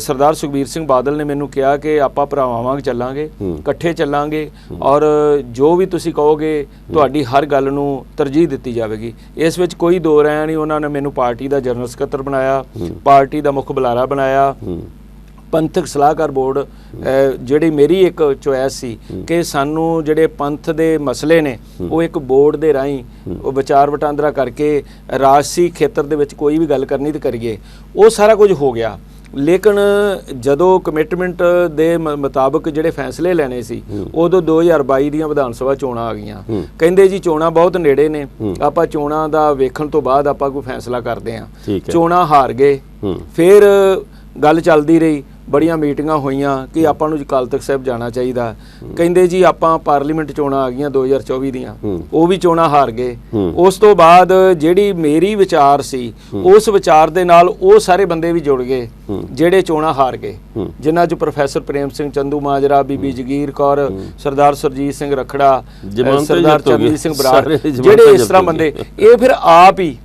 ਸਰਦਾਰ ਸੁਖਬੀਰ ਸਿੰਘ ਬਾਦਲ ਨੇ ਮੈਨੂੰ ਕਿਹਾ ਕਿ ਆਪਾਂ ਭਰਾਵਾਂ ਵਾਂਗ ਚੱਲਾਂਗੇ ਇਕੱਠੇ ਚੱਲਾਂਗੇ ਔਰ ਜੋ ਵੀ ਤੁਸੀਂ ਕਹੋਗੇ ਤੁਹਾਡੀ ਹਰ ਗੱਲ ਨੂੰ ਤਰਜੀਹ ਦਿੱਤੀ ਜਾਵੇਗੀ। ਇਸ ਵਿੱਚ ਕੋਈ ਦੋ ਰਾਇ ਨਹੀਂ ਉਹਨਾਂ ਨੇ ਮੈਨੂੰ ਪਾਰਟੀ ਦਾ ਜਨਰਲ ਸਕੱਤਰ ਬਣਾਇਆ ਪਾਰਟੀ ਦਾ ਮੁੱਖ ਬੁਲਾਰਾ ਬਣਾਇਆ। ਪੰਥਕ ਸਲਾਹਕਾਰ ਬੋਰਡ ਜਿਹੜੀ ਮੇਰੀ ਇੱਕ ਚੁਆਇਸ ਸੀ ਕਿ ਸਾਨੂੰ ਜਿਹੜੇ ਪੰਥ ਦੇ ਮਸਲੇ ਨੇ ਉਹ ਇੱਕ ਬੋਰਡ ਦੇ ਰਾਹੀਂ ਉਹ ਵਿਚਾਰ ਵਟਾਂਦਰਾ ਕਰਕੇ ਰਾਜਸੀ ਖੇਤਰ ਦੇ ਵਿੱਚ ਕੋਈ ਵੀ ਗੱਲ ਕਰਨੀ ਤੇ ਕਰੀਏ ਉਹ ਸਾਰਾ ਕੁਝ ਹੋ ਗਿਆ। ਲੇਕਿਨ ਜਦੋਂ ਕਮਿਟਮੈਂਟ ਦੇ ਮੁਤਾਬਕ ਜਿਹੜੇ ਫੈਸਲੇ ਲੈਣੇ ਸੀ ਉਦੋਂ 2022 ਦੀਆਂ ਵਿਧਾਨ ਸਭਾ ਚੋਣਾਂ ਆ ਗਈਆਂ। ਕਹਿੰਦੇ ਜੀ ਚੋਣਾਂ ਬਹੁਤ ਨੇੜੇ ਨੇ। ਆਪਾਂ ਚੋਣਾਂ ਦਾ ਵੇਖਣ ਤੋਂ ਬਾਅਦ ਆਪਾਂ ਕੋਈ ਫੈਸਲਾ ਕਰਦੇ ਹੈ। ਚੋਣਾਂ ਹਾਰ ਗਏ। ਫਿਰ ਗੱਲ ਚੱਲਦੀ ਰਹੀ। ਬੜੀਆਂ ਮੀਟਿੰਗਾਂ ਹੋਈਆਂ ਕਿ ਆਪਾਂ ਨੂੰ ਅਕਾਲ ਤਖਤ ਸਾਹਿਬ ਜਾਣਾ ਚਾਹੀਦਾ। ਕਹਿੰਦੇ ਜੀ ਆਪਾਂ ਪਾਰਲੀਮੈਂਟ ਚੋਣਾਂ ਆ ਗਈਆਂ 2024 ਦੀਆਂ। ਉਹ ਵੀ ਚੋਣਾਂ ਹਾਰ ਗਏ। ਉਸ ਤੋਂ ਬਾਅਦ ਜਿਹੜੀ ਮੇਰੀ ਵਿਚਾਰ ਸੀ ਉਸ ਵਿਚਾਰ ਦੇ ਨਾਲ ਉਹ ਸਾਰੇ ਬੰਦੇ ਵੀ ਜੁੜ ਗਏ ਜਿਹੜੇ ਚੋਣਾਂ ਹਾਰ ਗਏ। ਜਿਨ੍ਹਾਂ 'ਚ ਪ੍ਰੋਫੈਸਰ ਪ੍ਰੇਮ ਸਿੰਘ ਚੰਦੂ ਮਾਜਰਾ ਬੀਬੀ ਜਗੀਰ ਕੌਰ ਸਰਦਾਰ ਸਰਜੀਤ ਸਿੰਘ ਰਖੜਾ ਸਰਦਾਰ। ਚਰਨਜੀਤ ਸਿੰਘ ਬਰਾੜ ਜਿਹੜੇ ਇਸ ਤਰ੍ਹਾਂ ਬੰਦੇ। ਇਹ ਫਿਰ ਆਪ ਹੀ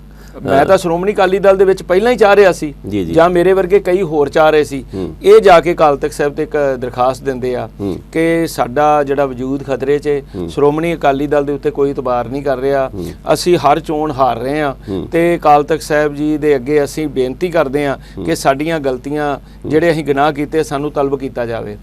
ਮੈਂ ਤਾਂ ਸ਼੍ਰੋਮਣੀ ਅਕਾਲੀ ਦਲ ਦੇ ਵਿੱਚ ਪਹਿਲਾਂ ਹੀ ਚਾਹ ਰਿਹਾ ਸੀ ਜੀ, ਮੇਰੇ ਵਰਗੇ ਕਈ ਹੋਰ ਚਾਹ ਰਹੇ ਸੀ। ਇਹ ਜਾ ਕੇ ਅਕਾਲ ਤਖਤ ਸਾਹਿਬ ਤੇ ਇੱਕ ਦਰਖਾਸਤ ਦਿੰਦੇ ਆ ਕਿ ਸਾਡਾ ਜਿਹੜਾ ਵਜੂਦ ਖਤਰੇ 'ਚ ਹੈ। ਸ਼੍ਰੋਮਣੀ ਅਕਾਲੀ ਦਲ ਦੇ ਉੱਤੇ ਕੋਈ ਇਤਬਾਰ ਨਹੀਂ ਕਰ ਰਿਹਾ। ਅਸੀਂ ਹਰ ਚੋਣ ਹਾਰ ਰਹੇ ਆ ਤੇ ਅਕਾਲ ਤਖਤ ਸਾਹਿਬ ਜੀ ਦੇ ਅੱਗੇ ਅਸੀਂ ਬੇਨਤੀ ਕਰਦੇ ਆ ਕਿ ਸਾਡੀਆਂ ਗਲਤੀਆਂ ਜਿਹੜੇ ਅਸੀਂ ਗੁਨਾਹ ਕੀਤੇ ਸਾਨੂੰ ਤਲਬ ਕੀਤਾ ਜਾਵੇ।